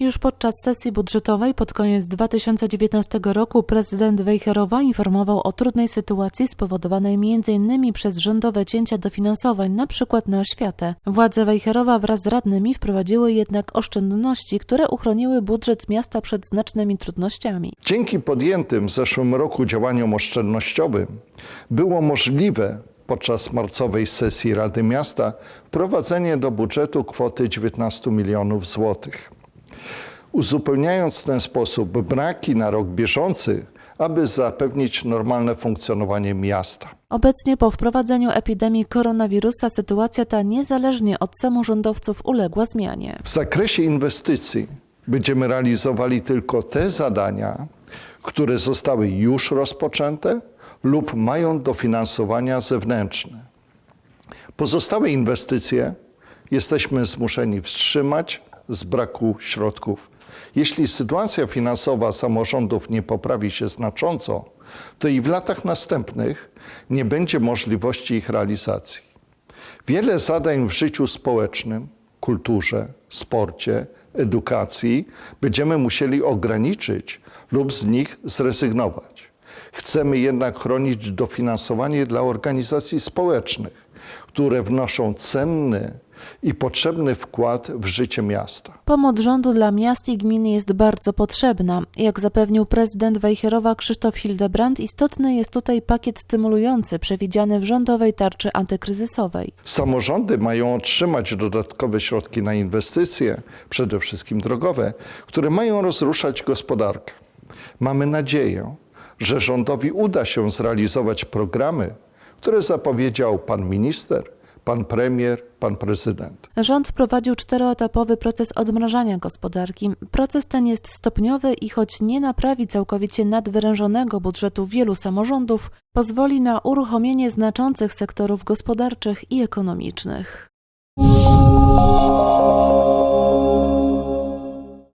Już podczas sesji budżetowej pod koniec 2019 roku prezydent Wejherowa informował o trudnej sytuacji spowodowanej m.in. przez rządowe cięcia dofinansowań, np. na oświatę. Władze Wejherowa wraz z radnymi wprowadziły jednak oszczędności, które uchroniły budżet miasta przed znacznymi trudnościami. Dzięki podjętym w zeszłym roku działaniom oszczędnościowym było możliwe podczas marcowej sesji Rady Miasta wprowadzenie do budżetu kwoty 19 milionów złotych, uzupełniając w ten sposób braki na rok bieżący, aby zapewnić normalne funkcjonowanie miasta. Obecnie po wprowadzeniu epidemii koronawirusa sytuacja ta niezależnie od samorządowców uległa zmianie. W zakresie inwestycji będziemy realizowali tylko te zadania, które zostały już rozpoczęte lub mają dofinansowania zewnętrzne. Pozostałe inwestycje jesteśmy zmuszeni wstrzymać z braku środków. Jeśli sytuacja finansowa samorządów nie poprawi się znacząco, to i w latach następnych nie będzie możliwości ich realizacji. Wiele zadań w życiu społecznym, kulturze, sporcie, edukacji będziemy musieli ograniczyć lub z nich zrezygnować. Chcemy jednak chronić dofinansowanie dla organizacji społecznych, które wnoszą cenny i potrzebny wkład w życie miasta. Pomoc rządu dla miast i gmin jest bardzo potrzebna. Jak zapewnił prezydent Wejherowa Krzysztof Hildebrand, istotny jest tutaj pakiet stymulujący przewidziany w rządowej tarczy antykryzysowej. Samorządy mają otrzymać dodatkowe środki na inwestycje, przede wszystkim drogowe, które mają rozruszać gospodarkę. Mamy nadzieję, że rządowi uda się zrealizować programy, które zapowiedział pan minister, pan premier, pan prezydent. Rząd wprowadził czteroetapowy proces odmrażania gospodarki. Proces ten jest stopniowy i choć nie naprawi całkowicie nadwyrężonego budżetu wielu samorządów, pozwoli na uruchomienie znaczących sektorów gospodarczych i ekonomicznych.